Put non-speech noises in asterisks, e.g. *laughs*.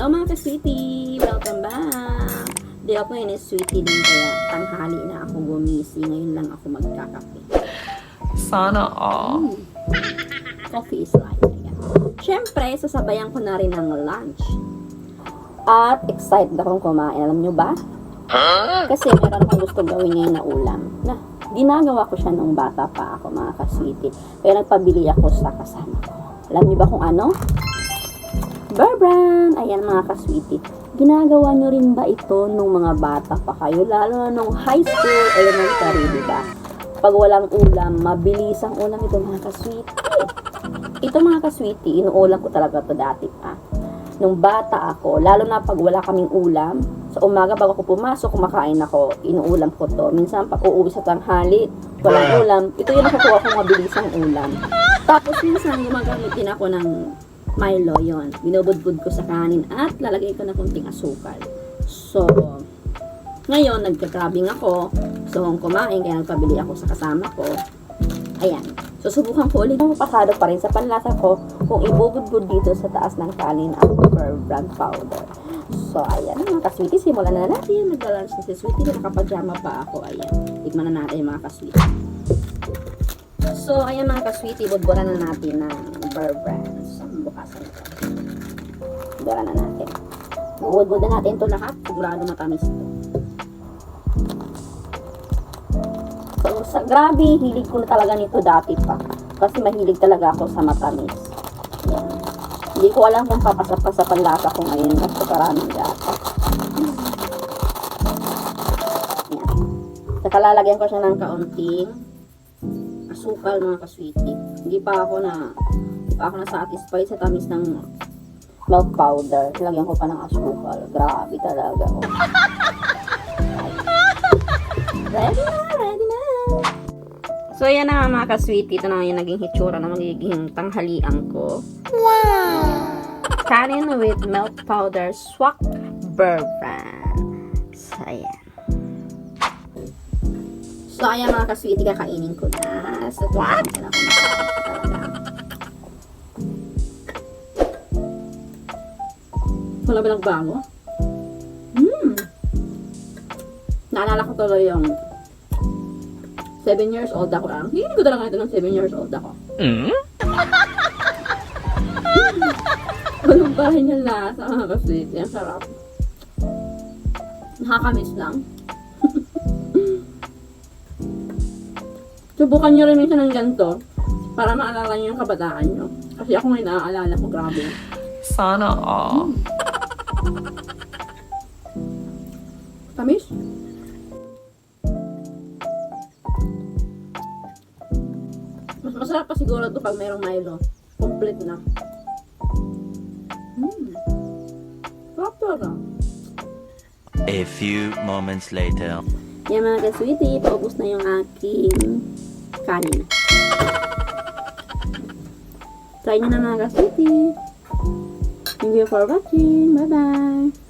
Hello mga ka-sweetie! Welcome back! Day off ngayon is sweetie din kaya tanghali na ako gumising. Ngayon lang ako magkakape. Sana all. Coffee is life. Ayan. Siyempre, sasabayan ko na rin ng lunch. At excited akong kumain. Alam nyo ba? Kasi meron akong gusto gawin ngayon na ulam. Na, ginagawa ko siya nung bata pa ako mga ka-sweetie. Kaya nagpabili ako sa kasama ko. Alam niyo ba kung ano? Barbran! Ayan mga ka-sweetie. Ginagawa nyo rin ba ito nung mga bata pa kayo? Lalo na nung high school, elementary, di ba? Pag walang ulam, mabilis ang ulam ito mga ka-sweetie. Ito mga ka-sweetie, inuulam ko talaga to dati pa. Nung bata ako, lalo na pag wala kaming ulam, sa umaga bago ako pumasok, kumakain ako, inuulam ko to. Minsan pag uuwi sa tanghali, walang ulam, ito yung nakukuha kong mabilisang ulam. Tapos minsan gumagamit din ako ng Milo yon. Binubudbud ko sa kanin at lalagay ko na kunting asukal. So, ngayon, nagka-crabbing ako. So, kung kumain, kaya nagpabili ako sa kasama ko. Ayan. So, subukan ko ulit. Pasado pa rin sa panlasa ko kung ibubudbud dito sa taas ng kanin ang pepper brand powder. So, ayan. Mga kasweetie, simulan na natin. Nagda-lunch na si Sweetie. Nakapajama pa ako. Ayan. Tikman na natin mga kasweetie. So, ayan mga kasweetie. Budburan na natin ng Burr Brands. Bukasan ito. Budburan na natin. Budbud na natin ito lahat. Sigurado matamis ito. So, sa, grabe, hilig ko na talaga nito dati pa. Kasi mahilig talaga ako sa matamis. Yan. Hindi ko alam kung papasap pa sa panlasa ko ngayon kasi karaming gata. Yan. Saka lalagyan ko siya ng kaunting asukal mga kasweetie. Hindi pa ako na pa ako na satisfied sa tamis ng milk powder. Lagyan ko pa ng asukal. Grabe talaga. Oh. *laughs* Ready na, ready na. So, yan na nga mga ka-sweetie. Ito na yung naging hitsura na magiging tanghalian ko. Wow! Kanin with milk powder swak bourbon. So, ayan. So, ayan mga ka-sweetie, kakainin ko na. So, what? Na ako talaga. Wala ba nagbago? Hmm. Naalala ko tuloy yung 7 years old ako lang. Hindi ko talaga ito ng 7 years old ako. Mm? Walang bahay niya lasa. Ang sarap. Nakakamiss lang. Subukan nyo rin minsan ng ganito para maalala nyo yung kabataan nyo. Kasi ako ngayon naaalala ko, grabe. Sana all. Tamis? Mas masarap pa siguro to pag mayroong Milo. Complete na. Hmm. Sarap talaga. A few moments later. Yan mga ka-sweetie, paubos na yung aking kanin. Try nyo na mga ka-sweetie. Thank you for watching. Bye-bye.